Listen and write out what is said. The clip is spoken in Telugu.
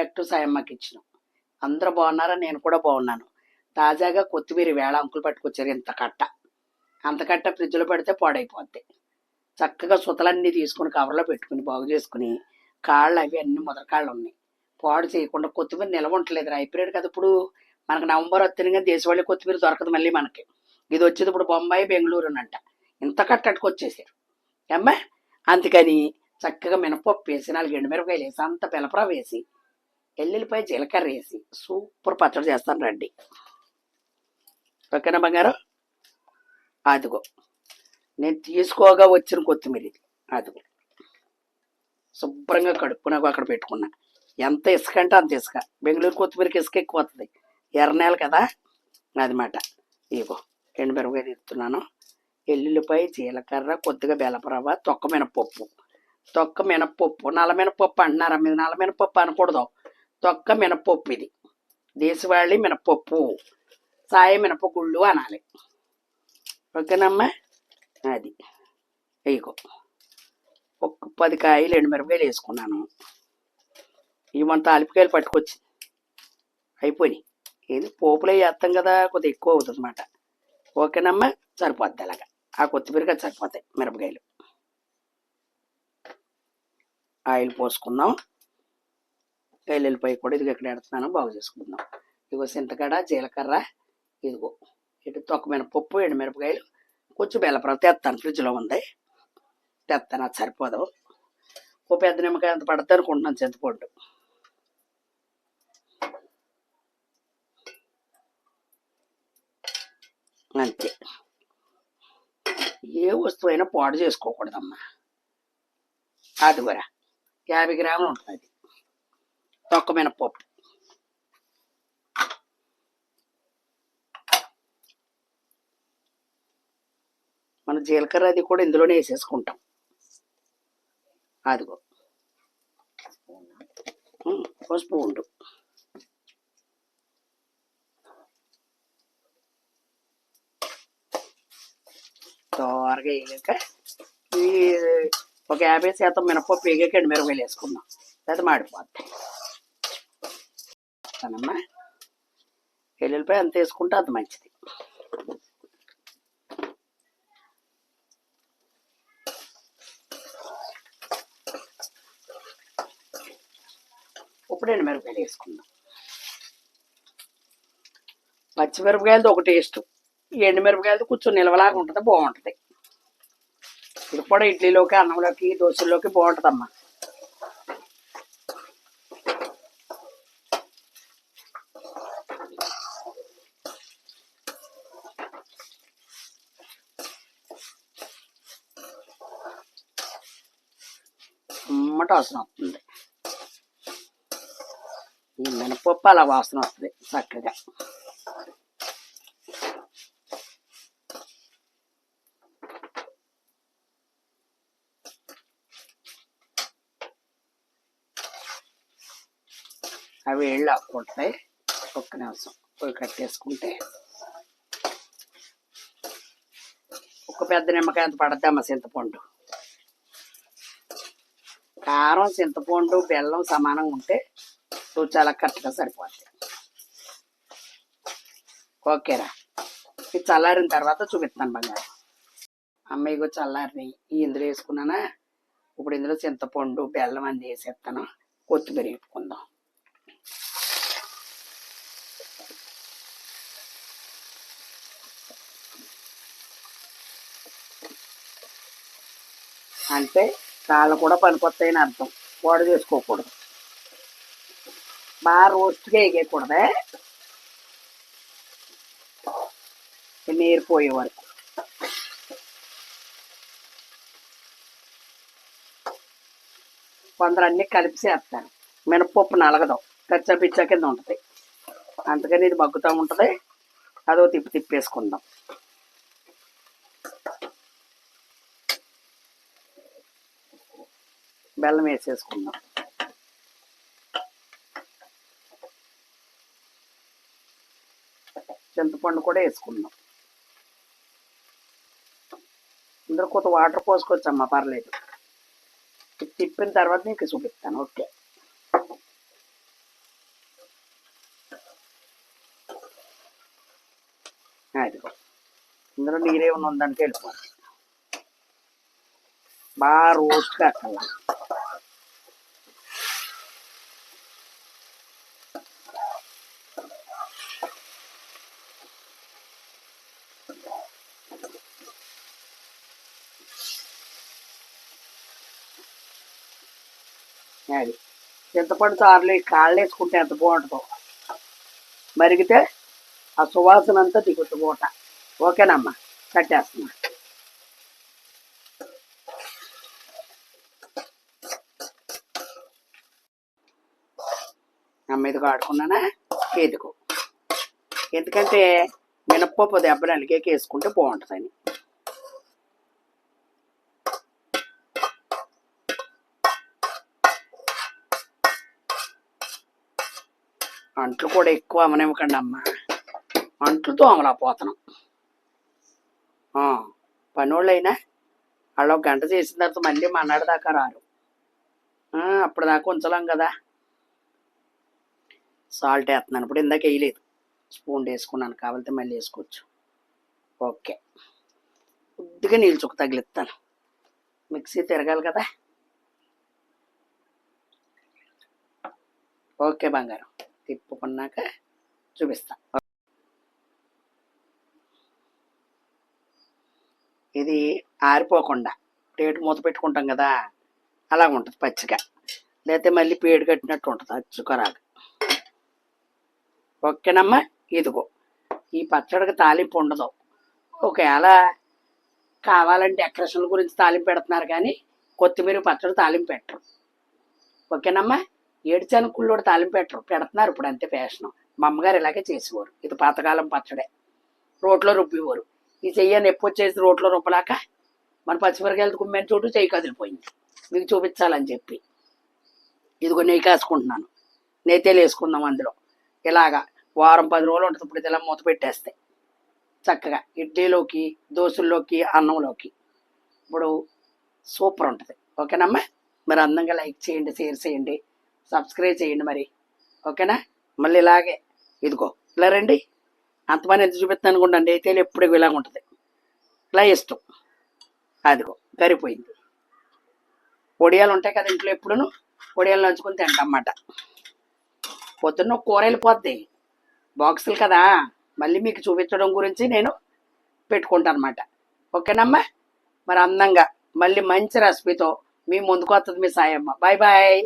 బ్యాక్ టు సాయమ్మకి ఇచ్చినాం. అందరూ బాగున్నారా? నేను కూడా బాగున్నాను. తాజాగా కొత్తిమీర వేళ అంకులు పట్టుకొచ్చారు. ఇంత కట్ట. అంత కట్ట ఫ్రిడ్జ్లో పెడితే పాడైపోద్ది. చక్కగా సుతలన్నీ తీసుకుని కవర్లో పెట్టుకుని బాగు చేసుకుని కాళ్ళు అవి అన్ని ముదరకాళ్ళు ఉన్నాయి పాడు చేయకుండా కొత్తిమీర నిలవ ఉండలేదు అయిపోయాడు కదా ఇప్పుడు. మనకు నవంబర్ వచ్చిన దేశవాళీ కొత్తిమీర దొరకదు మళ్ళీ మనకి. ఇది వచ్చేది ఇప్పుడు బొంబాయి బెంగళూరు అంట ఇంత కట్టట్టుకొచ్చేసారు అమ్మా అందుకని చక్కగా మినపప్పు వేసి నాలుగు ఎండుమిరపకాయలు వేసి అంత పిలపరా వేసి ఎల్లుల్లిపాయ జీలకర్ర వేసి సూపర్ పచ్చడి చేస్తాను రండి. ఓకేనా బంగారం? అదిగో. నేను తీసుకోగా వచ్చిన కొత్తిమీర ఇది. అదిగో. శుభ్రంగా కడుక్కున్నాక అక్కడ పెట్టుకున్నా. ఎంత ఇసుక అంటే అంత ఇసుక. బెంగళూరు కొత్తిమీరకి ఇసుక ఎక్కువ వస్తుంది ఎర్ర నేల కదా? అదిమాట. ఇగో ఎండుమిరపకాయలు ఇస్తున్నాను ఎల్లుల్లిపాయ జీలకర్ర కొద్దిగా బెలపరవ తొక్క మినపప్పు తొక్క మినపప్పు నల్ల మినపప్పు అంటున్నారా. మీద నల్ల మినపప్పు అనకూడదు. తొక్క మినపప్పు ఇది. దేశవాళీ మినపప్పు. సాయ మినపగుళ్ళు అనాలి. ఓకేనమ్మా అది. ఇగో ఒక పది కాయలు ఎండుమిరపకాయలు వేసుకున్నాను. ఇవంత తాలిపకాయలు పట్టుకొచ్చి. అయిపోయినాయి. ఏది? పోపులో వేస్తాం కదా కొద్దిగా ఎక్కువ అవుతుంది అన్నమాట ఓకేనమ్మా సరిపోద్ది అలాగా. ఆ కొత్తిమీరగా సరిపోతాయి మిరపకాయలు ఆయిల్ పోసుకుందాం. ఎల్లుల్లిపాయ కూడా ఇదిగో ఇక్కడ ఎడుతున్నాను బాగు చేసుకుందాం ఇదిగో చింతకాడ జీలకర్ర ఇదిగో ఇటు తొక్కమైన పప్పు ఎండుమిరపకాయలు కొంచెం బెల్లపురం తెస్తాను ఫ్రిడ్జ్లో ఉంది. తెస్తాను అది సరిపోదు. ఓ పెద్ద నిమ్మకాయ అంత పడతా అనుకుంటున్నాను చింతపండు. అంతే. ఏ వస్తువైనా పాడు చేసుకోకూడదమ్మా. అది కూడా యాభై గ్రాములు ఉంటుంది తొక్క పప్పు. మన జీలకర్ర అది కూడా ఇందులోనే వేసేసుకుంటాం. అదిగో. పసుపు ఉండు. త్వరగా వేగాక ఈ ఒక యాభై శాతం మినపప్పు వేగాక ఎండు మిరపకాయలు వేసుకుందాం. అది మాడిపోద్ది అమ్మా ఎల్లుల్లిపాయ అంత వేసుకుంటే అంత మంచిది. ఇప్పుడు ఎండు మిరపకాయలు వేసుకుందాం. పచ్చిమిరపకాయలతో ఒక టేస్ట్. ఎండుమిరపకాయలది కొంచెం నిల్వలాగా ఉంటుంది బాగుంటుంది. ఇది కూడా ఇడ్లీలోకి అన్నంలోకి దోశల్లోకి బాగుంటుందమ్మా. అమ్మట వాసన వస్తుంది. ఈ మినపప్పు అలా వాసన వస్తుంది చక్కగా. అవి ఏళ్ళు ఆకుంటాయి ఒక్క నిమిషం పోయి కట్టేసుకుంటే ఒక పెద్ద నిమ్మకాయ అంత పడద్దామా చింతపండు? కారం చింతపండు బెల్లం సమానంగా ఉంటే రుచి చాలా కరెక్ట్గా సరిపోతుంది ఓకేరా. ఇది చల్లారిన తర్వాత చూపిస్తాను బంగారు. అమ్మాయిగో చల్లారిని. ఇందులో వేసుకున్నానా? ఇప్పుడు ఇందులో చింతపండు బెల్లం అన్ని వేసేస్తాను. కొత్తిమీర వేపుకుందాం. అంటే కాళ్ళు కూడా పనికొస్తాయని అర్థం. వాడు చేసుకోకూడదు. బాగా రోస్ట్గా వేయకూడదే. నీరు పోయే వరకు. కొందరు అన్నీ కలిపి చేస్తారు. మినపప్పు నలగదు. కచ్చా పిచ్చా కింద ఉంటుంది. అందుకని ఇది మగ్గుతూ ఉంటుంది. అదో తిప్పి తిప్పేసుకుందాం. బెల్లం వేసేసుకుందాం. చింతపండు కూడా వేసుకుందాం. ఇందులో కొత్త వాటర్ పోసుకోవచ్చమ్మా పర్లేదు. తిప్పిన తర్వాత నీకు చూపిస్తాను ఓకే. అదిగో ఇందులో నీరేమన్నా ఉందంటే వెళ్ళిపోతాను బాగా రోజుకి అక్కడ అది. చింతపండు చారులు కాళ్ళు వేసుకుంటే ఎంత బాగుంటుందో. మరిగితే ఆ సువాసన అంతా దిగుతు పూట ఓకేనమ్మా కట్టేస్తున్నా. అమ్మ ఇదిగో ఆడుకున్నానా? ఎందుకు ఎందుకంటే మినప్పప్పు దెబ్బలు అలిగేకి వేసుకుంటే బాగుంటుందని. అంట్లు కూడా ఎక్కువ అమ్మనివ్వకండి అమ్మ. అంట్లతో అమలాపోతున్నాం పనోళ్ళైనా వాళ్ళు ఒక గంట చేసిన తర్వాత మళ్ళీ మన్నాడు దాకా రారు. అప్పుడు దాకా ఉంచలేం కదా. సాల్ట్ వేస్తున్నాను. ఇప్పుడు ఇందాక వేయలేదు. స్పూన్ వేసుకున్నాను. కావాలంటే మళ్ళీ వేసుకోవచ్చు. ఓకే. కొద్దిగా నీళ్ళు చుక్క తగిలిస్తాను. మిక్సీ తిరగాలి కదా. ఓకే బంగారం. తిప్పుకున్నాక చూపిస్తాను ఇది ఆరిపోకుండా. ప్లేట్ మూత పెట్టుకుంటాం కదా అలా ఉంటుంది పచ్చిగా లేకపోతే మళ్ళీ పేడు కట్టినట్టు ఉంటుంది అచ్చుకరాగా ఓకేనమ్మా? ఇదిగో. ఈ పచ్చడికి తాలింపు ఉండదు. ఒకవేళ కావాలంటే డెకరేషన్ గురించి తాలింపు పెడుతున్నారు కానీ కొత్తిమీర పచ్చడి తాలింపు పెట్టరు. ఓకేనమ్మా? ఏడుచానుకుళ్ళు కుళ్ళోడు తాలింపు పెట్టరు పెడుతున్నారు ఇప్పుడు అంతే ఫ్యాషన్ మా అమ్మగారు ఇలాగే చేసేవారు. ఇది పాతకాలం పచ్చడే. రోట్లో రుబ్బేవారు. ఈ చెయ్యని ఎప్పుడు వచ్చేసి రోట్లో రుబ్బలాక మన పచ్చిమిరకాయలు కుమ్మిన చోటు చెయ్యి కదిలిపోయింది. మీకు చూపించాలని చెప్పి. ఇదిగో నెయ్యి కాసుకుంటున్నాను. నెయ్యితేలు వేసుకుందాం అందులో. ఇలాగా వారం పది రోజులు ఉంటుంది. ఇప్పుడు ఇలా మూత పెట్టేస్తే. చక్కగా ఇడ్లీలోకి దోశల్లోకి అన్నంలోకి. ఇప్పుడు సూపర్ ఉంటుంది. ఓకేనమ్మా? మరి అందంగా లైక్ చేయండి షేర్ చేయండి. సబ్స్క్రైబ్ చేయండి మరి. ఓకేనా? మళ్ళీ ఇలాగే. ఇదిగో ఇలా రండి. అంతమంది ఎంత చూపిస్తాను అనుకుంటండి అయితే ఎప్పుడు ఇలాగ ఉంటుంది. ఇలా ఇష్టం అదిగో గరిపోయింది పొడియాలు ఉంటాయి కదా ఇంట్లో ఎప్పుడును? పొడియాలు నంచుకొని తింటామన్నమాట. పొద్దున్న కూర వెళ్ళిపోద్ది. బాక్సులు కదా. మళ్ళీ మీకు చూపించడం గురించి నేను పెట్టుకుంటాను అనమాట ఓకేనమ్మా? మరి అందంగా మళ్ళీ మంచి రెసిపీతో మీ ముందుకు వస్తుంది మీ సాయమ్మ. Bye bye